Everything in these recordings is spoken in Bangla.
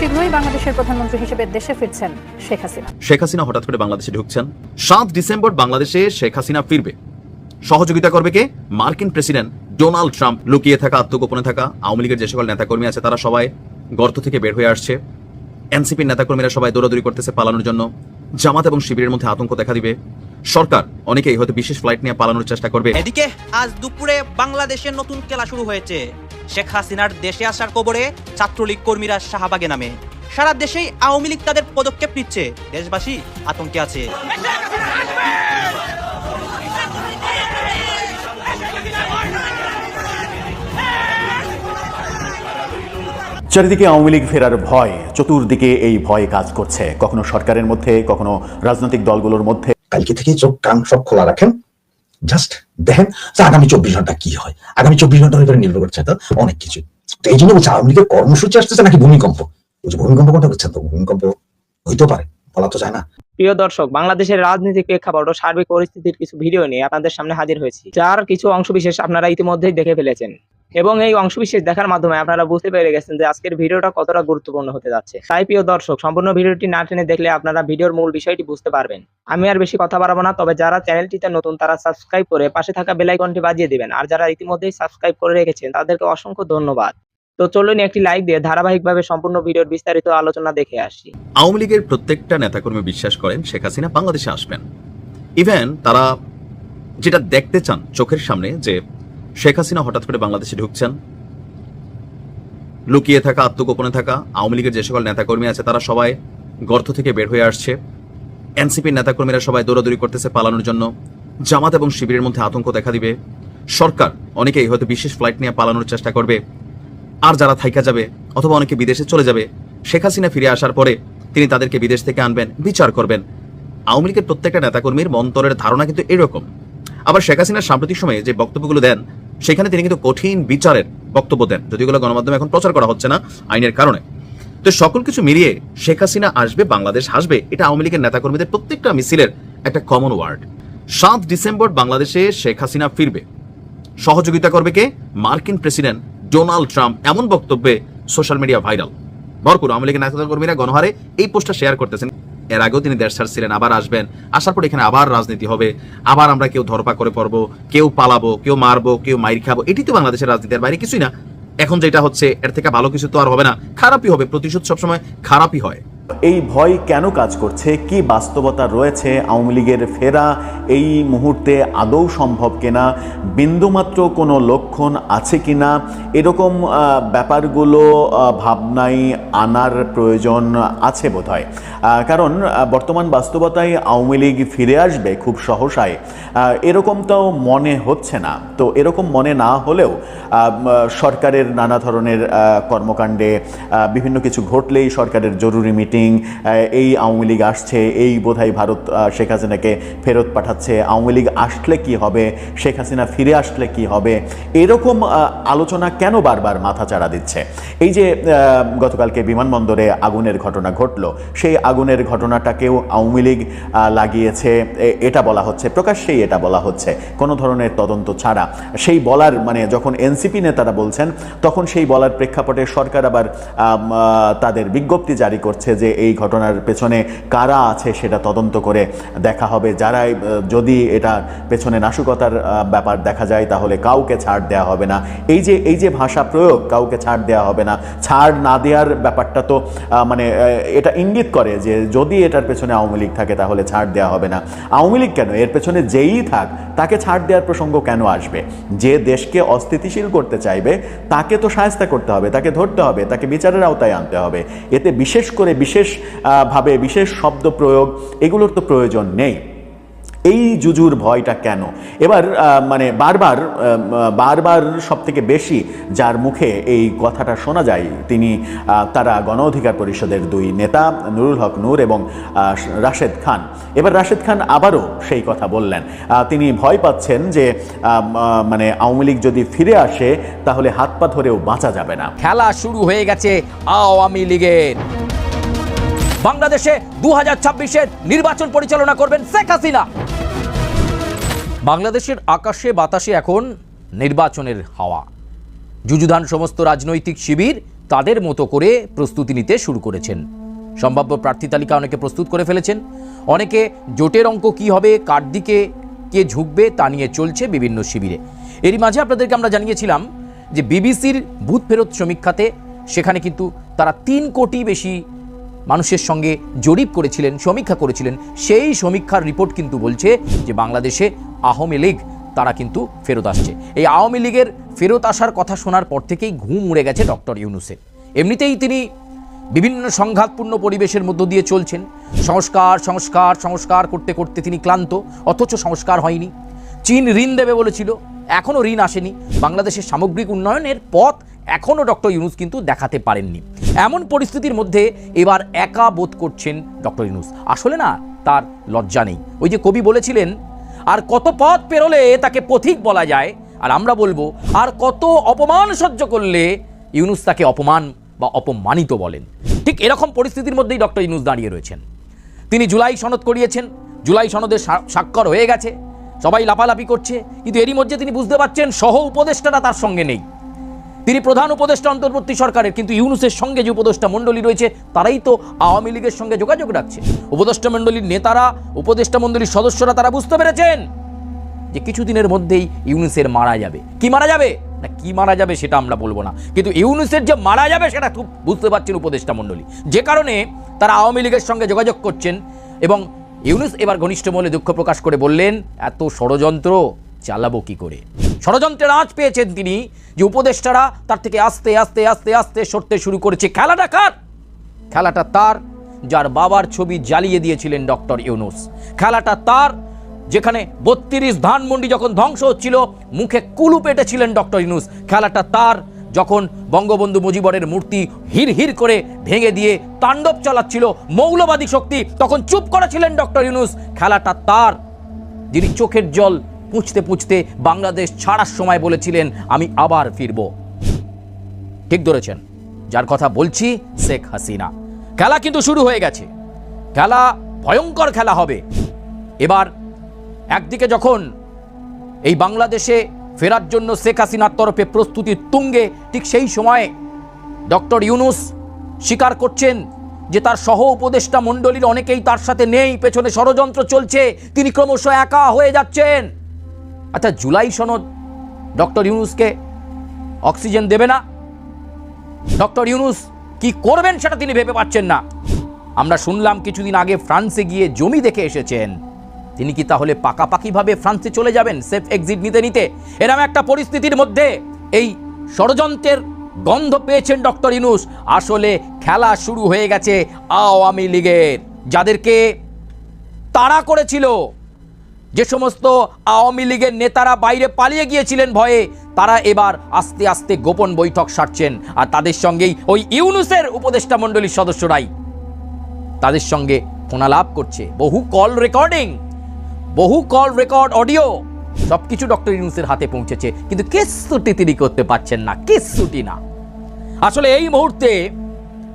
শীঘ্রই বাংলাদেশের প্রধানমন্ত্রী হিসেবে দেশে ফিরছেন শেখ হাসিনা। শেখ হাসিনা হঠাৎ করে বাংলাদেশে ঢুকছেন। সাত ডিসেম্বর বাংলাদেশে শেখ হাসিনা ফিরবে। সহযোগিতা করবে কে? মার্কিন প্রেসিডেন্ট ডোনাল্ড ট্রাম্প লুকিয়ে থাকা আত্মগোপনে থাকা আওয়ামী লীগের যে সকল নেতাকর্মী আছে তারা সবাই গর্ত থেকে বের হয়ে আসছে। এনসিপির নেতাকর্মীরা সবাই দৌড়াদৌড়ি করতেছে পালানোর জন্য। জামাত এবং শিবিরের মধ্যে আতঙ্ক দেখা দিবে। সরকার অনেকেই হয়তো বিশেষ ফ্লাইট নিয়ে পালানোর চেষ্টা করবে। এদিকে আজ দুপুরে বাংলাদেশের নতুন খেলা শুরু হয়েছে। শেখ হাসিনার দেশে আসার কবরে ছাত্রলীগ কর্মীরা শাহবাগে নামে। সারা দেশেই আওয়ামী লীগ তাদের পদক্ষেপ নিচ্ছে। দেশবাসী আতঙ্কে আছে। চারিদিকে আওয়ামী লীগ ফেরার ভয় চতুর্দিকে এই ভয় কাজ করছে। কখনো সরকারের মধ্যে কখনো রাজনৈতিক দলগুলোর মধ্যে। কালকে থেকে চোখ কান সব খোলা রাখেন। জাস্ট দেখেন যে আগামী চব্বিশ ঘণ্টা কি হয়? আগামী চব্বিশ ঘণ্টার ভিতরে নির্ভর করছে তো অনেক কিছু। তো এই জন্য বলছে, আওয়ামী লীগের কর্মসূচি আসতেছে নাকি ভূমিকম্প? বলছে ভূমিকম্প কোনটা বলছেন তো ভূমিকম্প হইতেও পারে, বলা তো যায় না। প্রিয় দর্শক, বাংলাদেশের রাজনৈতিক প্রেক্ষাপট ও সার্বিক পরিস্থিতির কিছু ভিডিও নিয়ে আপনাদের সামনে হাজির হয়েছি। যার কিছু অংশ বিশেষ আপনারা ইতিমধ্যেই দেখে ফেলেছেন। এবং এই অংশবিশেষ দেখার মাধ্যমে আপনারা বুঝতে পেরে গেছেন যে আজকের ভিডিওটা কতটা গুরুত্বপূর্ণ হতে যাচ্ছে। তাই প্রিয় দর্শক, সম্পূর্ণ ভিডিওটি না টেনে দেখলে আপনারা ভিডিওর মূল বিষয়টি বুঝতে পারবেন। আমি আর বেশি কথা বাড়াবো না, তবে যারা চ্যানেলটিতে নতুন তারা সাবস্ক্রাইব করে পাশে থাকা বেল আইকনটি বাজিয়ে দিবেন। আর যারা ইতিমধ্যেই সাবস্ক্রাইব করে রেখেছেন, তাদেরকে অসংখ্য ধন্যবাদ। তো চলুন একটি লাইক দিয়ে ধারাবাহিকভাবে সম্পূর্ণ ভিডিওর বিস্তারিত আলোচনা দেখে আসি। আওয়ামী লীগের প্রত্যেকটা নেতাকর্মী বিশ্বাস করেন শেখ হাসিনা বাংলাদেশে আসবেন। ইভেন তারা যেটা দেখতে চান চোখের সামনে যে শেখ হাসিনা হঠাৎ করে বাংলাদেশে ঢুকছেন। লুকিয়ে থাকা, আত্মগোপনে থাকা, আওয়ামী লীগের যে সকল নেতাকর্মী আছে, তারা সবাই গর্ত থেকে বের হয়ে আসছে। এনসিপির নেতাকর্মীরা সবাই দৌড়াদৌড়ি করতেছে পালানোর জন্য। জামাত এবং শিবিরের মধ্যে আতঙ্ক দেখা দিবে। সরকার অনেকেই হয়তো বিশেষ ফ্লাইট নিয়ে পালানোর চেষ্টা করবে। আর যারা থাইকা যাবে অথবা অনেকে বিদেশে চলে যাবে, শেখ হাসিনা ফিরে আসার পরে তিনি তাদেরকে বিদেশ থেকে আনবেন, বিচার করবেন। আওয়ামী লীগের প্রত্যেকটা নেতাকর্মীর মন্তরের ধারণা কিন্তু এরকম। আবার শেখ হাসিনার সাম্প্রতিক সময়ে যে বক্তব্যগুলো দেন সেখানে তিনি কিন্তু কঠিন বিচারের বক্তব্য দেন। যদিওগুলো গণমাধ্যমে এখন প্রচার করা হচ্ছে না আইনের কারণে। তো সকল কিছু মিলিয়ে শেখ হাসিনা আসবে, বাংলাদেশ আসবে এটা আওয়ামী লীগের নেতাকর্মীদের প্রত্যেকটা মিছিলের একটা কমন ওয়ার্ড সাত ডিসেম্বর বাংলাদেশে শেখ হাসিনা ফিরবে। সহযোগিতা করবে কে? মার্কিন প্রেসিডেন্ট ডোনাল্ড ট্রাম্প। এমন বক্তব্যে সোশ্যাল মিডিয়া ভাইরাল। ভরপুর আওয়ামী লীগের নেতা কর্মীরা গণহারে এই পোস্টটা শেয়ার করতেছেন। এর আগেও তিনি দেশ ছাড়ছিলেন আবার আসবেন। আসার পর এখানে আবার রাজনীতি হবে। আবার আমরা কেউ ধরপা করে পড়ব, কেউ পালাবো, কেউ মারবো, কেউ মাইর খাব। এটি তো বাংলাদেশের রাজনীতির বাইরে কিছুই না। এখন যেটা হচ্ছে, এর থেকে ভালো কিছু তো আর হবে না। খারাপই হবে। প্রতিশোধ সবসময় খারাপই হয়। এই ভয় কেন কাজ করছে? কি বাস্তবতা রয়েছে? আওয়ামী লীগের ফেরা এই মুহূর্তে আদৌ সম্ভব কিনা? বিন্দুমাত্র কোনো লক্ষণ আছে কিনা? এরকম ব্যাপারগুলো ভাবনায় আনার প্রয়োজন আছে বোধহয়। কারণ বর্তমান বাস্তবতায় আওয়ামী লীগ ফিরে আসবে খুব সহসায়। এরকমটাও মনে হচ্ছে না। তো এরকম মনে না হলেও সরকারের নানা ধরনের কর্মকাণ্ডে বিভিন্ন কিছু ঘটলেই সরকারের জরুরি মিটিং এই আওয়ামী লীগ আসছে, এই বোধহয় ভারত শেখ হাসিনাকে ফেরত পাঠাচ্ছে। আওয়ামী লীগ আসলে কি হবে? শেখ হাসিনা ফিরে আসলে কি হবে? এরকম আলোচনা কেন বারবার মাথা চাড়া দিচ্ছে? এই যে গতকালকে বিমানবন্দরে আগুনের ঘটনা ঘটলো, সেই আগুনের ঘটনাটাকেও আওয়ামী লীগ লাগিয়েছে। এটা বলা হচ্ছে, প্রকাশ্যেই এটা বলা হচ্ছে, কোনো ধরনের তদন্ত ছাড়া। সেই বলার মানে যখন এনসিপি নেতারা বলছেন, তখন সেই বলার প্রেক্ষাপটে সরকার আবার তাদের বিজ্ঞপ্তি জারি করছে যে এই ঘটনার পেছনে কারা আছে সেটা তদন্ত করে দেখা হবে। যারাই যদি এটা পেছনে নাশকতার ব্যাপার দেখা যায় তাহলে কাউকে ছাড় দেওয়া হবে না। এই যে এই যে ভাষা প্রয়োগ, কাউকে ছাড় দেওয়া হবে না। ছাড় না দেওয়ার ব্যাপারটা তো মানে এটা ইঙ্গিত করে যে যদি এটার পেছনে আওয়ামী লীগ থাকে তাহলে ছাড় দেওয়া হবে না। আওয়ামী লীগ কেন? এর পেছনে যেই থাক, তাকে ছাড় দেওয়ার প্রসঙ্গ কেন আসবে? যে দেশকে অস্থিতিশীল করতে চাইবে, তাকে তো সাহায্য করতে হবে, তাকে ধরতে হবে, তাকে বিচারের আওতায় আনতে হবে। এতে বিশেষ করে, বিশেষ আহ, ভাবে বিশেষ শব্দ প্রয়োগ এগুলোর তো প্রয়োজন নেই। এই জুজুর ভয়টা কেন? এবার মানে বারবার বারবার সব থেকে বেশি যার মুখে এই কথাটা শোনা যায় তিনি তারা গণ অধিকার পরিষদের দুই নেতা নুরুল হক নূর এবং রাশেদ খান। এবার রাশেদ খান আবারও সেই কথা বললেন। তিনি ভয় পাচ্ছেন যে মানে আওয়ামী লীগ যদি ফিরে আসে তাহলে হাত পা ধরেও বাঁচা যাবে না। খেলা শুরু হয়ে গেছে আওয়ামী লীগের। বাংলাদেশে দু হাজার নির্বাচন পরিচালনা করবেন শেখ হাসিনা। বাংলাদেশের আকাশে বাতাসে এখন নির্বাচনের হাওয়া। যুযুধান সমস্ত রাজনৈতিক শিবির তাদের মতো করে প্রস্তুতি নিতে শুরু করেছেন। সম্ভাব্য প্রার্থী তালিকা অনেকে প্রস্তুত করে ফেলেছেন। অনেকে জোটের অঙ্ক কি হবে, কার দিকে কে ঝুঁকবে তা নিয়ে চলছে বিভিন্ন শিবিরে। এরই মাঝে আপনাদেরকে আমরা জানিয়েছিলাম যে বিবিসির ভূত ফেরত সমীক্ষাতে সেখানে কিন্তু তারা তিন কোটি বেশি মানুষের সঙ্গে জরিপ করেছিলেন, সমীক্ষা করেছিলেন। সেই সমীক্ষার রিপোর্ট কিন্তু বলছে যে বাংলাদেশে আওয়ামী লীগ, তারা কিন্তু ফেরত আসছে। এই আওয়ামী লীগের ফেরত আসার কথা শোনার পর থেকেই ঘুম উড়ে গেছে ডক্টর ইউনুসের। এমনিতেই তিনি বিভিন্ন সংঘাতপূর্ণ পরিবেশের মধ্য দিয়ে চলছেন। সংস্কার সংস্কার সংস্কার করতে করতে তিনি ক্লান্ত, অথচ সংস্কার হয়নি। চীন ঋণ দেবে বলেছিল এখনও ঋণ আসেনি। বাংলাদেশের সামগ্রিক উন্নয়নের পথ এখনও ডক্টর ইউনুস কিন্তু দেখাতে পারেননি। এমন পরিস্থিতির মধ্যে এবার একা বোধ করছেন ডক্টর ইউনুস। আসলে না, তার লজ্জা নেই। ওই যে কবি বলেছিলেন, আর কত পথ পেরোলে তাকে পথিক বলা যায়। আর আমরা বলব, আর কত অপমান সহ্য করলে ইউনুস তাকে অপমান বা অপমানিত বলেন। ঠিক এরকম পরিস্থিতির মধ্যেই ডক্টর ইউনুস দাঁড়িয়ে রয়েছেন। তিনি জুলাই সনদ করিয়েছেন। জুলাই সনদের স্বা- স্বাক্ষর হয়ে গেছে। সবাই লাপালাপি করছে। কিন্তু এরই মধ্যে তিনি বুঝতে পারছেন সহ উপদেষ্টারা তার সঙ্গে নেই। তিনি প্রধান উপদেষ্টা অন্তর্বর্তী সরকারের, কিন্তু ইউনুসের সঙ্গে যে উপদেষ্টা মণ্ডলী রয়েছে, তারাই তো আওয়ামী লীগের সঙ্গে যোগাযোগ রাখছে। উপদেষ্টা মণ্ডলীর নেতারা, উপদেষ্টা মণ্ডলীর সদস্যরা, তারা বুঝতে পেরেছেন যে কিছুদিনের মধ্যেই ইউনুসের মারা যাবে। কি মারা যাবে? না, কি মারা যাবে সেটা আমরা বলব না। কিন্তু ইউনুসের যে মারা যাবে সেটা খুব বুঝতে পারছেন উপদেষ্টা মণ্ডলী। যে কারণে তারা আওয়ামী লীগের সঙ্গে যোগাযোগ করছেন এবং ইউনুস এবার ঘনিষ্ঠ মহলে দুঃখ প্রকাশ করে বললেন, এত ষড়যন্ত্র চালাবো কি করে? ষড়যন্ত্রের আঁচ পেয়েছেন তিনি, যে উপদেষ্টারা তার থেকে আস্তে আস্তে আস্তে আস্তে সরতে শুরু করেছে। খেলাটা কার? খেলাটা তার, যার বাবার ছবি জ্বালিয়ে দিয়েছিলেন ডক্টর ইউনুস। খেলাটা তার, যেখানে বত্রিশ ধানমন্ডি যখন ধ্বংস হচ্ছিল, মুখে কুলু পেটেছিলেন ডক্টর ইউনুস। খেলাটা তার, যখন বঙ্গবন্ধু মুজিবরের মূর্তি হির হির করে ভেঙে দিয়ে তাণ্ডব চালাচ্ছিল মৌলবাদী শক্তি, তখন চুপ করেছিলেন ডক্টর ইউনুস। খেলাটা তার, যিনি চোখের জল পুঁছতে পুঁছতে বাংলাদেশ ছাড়ার সময় বলেছিলেন, আমি আবার ফিরবো। ঠিক ধরেছেন। যার কথা বলছি, শেখ হাসিনা। খেলা কিন্তু শুরু হয়ে গেছে। খেলা, ভয়ঙ্কর খেলা হবে। এবার একদিকে যখন এই বাংলাদেশে ফেরার জন্য শেখ হাসিনার তরফে প্রস্তুতির তুঙ্গে, ঠিক সেই সময়ে ডক্টর ইউনুস স্বীকার করছেন যে তার সহ উপদেষ্টা মণ্ডলীর অনেকেই তার সাথে নেই, পেছনে ষড়যন্ত্র চলছে, তিনি ক্রমশ একা হয়ে যাচ্ছেন। আচ্ছা জুলাই সনদ ডক্টর ইউনুসকে অক্সিজেন দেবে না? ডক্টর ইউনুস কি করবেন সেটা তিনি ভেবে পাচ্ছেন না। আমরা শুনলাম কিছুদিন আগে ফ্রান্সে গিয়ে জমি দেখে এসেছেন। তিনি কি তাহলে পাকাপাকিভাবে ফ্রান্সে চলে যাবেন, সেফ এক্সিট নিতে নিতে? এরকম একটা পরিস্থিতির মধ্যে এই ষড়যন্ত্রের গন্ধ পেয়েছেন ডক্টর ইউনুস। আসলে খেলা শুরু হয়ে গেছে আওয়ামী লীগের। যাদেরকে তাড়া করেছিল যে সমস্ত আওয়ামী লীগের নেতারা বাইরে পালিয়ে গিয়েছিলেন ভয়ে, তারা এবার আস্তে আস্তে গোপন বৈঠক সারছেন। আর তাদের সঙ্গেই ওই ইউনুসের উপদেষ্টা মণ্ডলীর সদস্যরাই। তাদের সঙ্গে ফোনালাপ করছে। বহু কল রেকর্ডিং, বহু কল রেকর্ড অডিও সব কিছু ডক্টর ইউনুসের হাতে পৌঁছেছে। কিন্তু কেসুটি তিনি করতে পারছেন না কেসুটি না। আসলে এই মুহূর্তে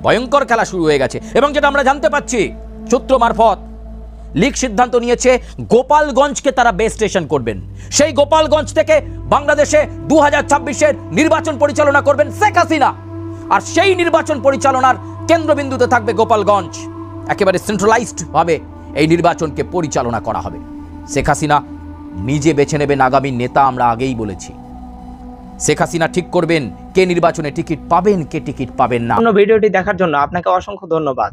ভয়ঙ্কর খেলা শুরু হয়ে গেছে। এবং যেটা আমরা জানতে পাচ্ছি, সূত্র মারফত লীগ সিদ্ধান্ত নিয়েছে গোপালগঞ্জকে তারা বেস স্টেশন করবেন। সেই গোপালগঞ্জ থেকে বাংলাদেশে দু হাজার নির্বাচন পরিচালনা করবেন শেখ হাসিনা। আর সেই নির্বাচন পরিচালনার কেন্দ্রবিন্দুতে থাকবে গোপালগঞ্জ। একেবারে সেন্ট্রালাইজড ভাবে এই নির্বাচনকে পরিচালনা করা হবে। শেখ হাসিনা নিজে বেছে নেবেন আগামী নেতা আমরা আগেই বলেছি। শেখ হাসিনা ঠিক করবেন, কে নির্বাচনে টিকিট পাবেন, কে টিকিট পাবেন না। ভিডিওটি দেখার জন্য আপনাকে অসংখ্য ধন্যবাদ।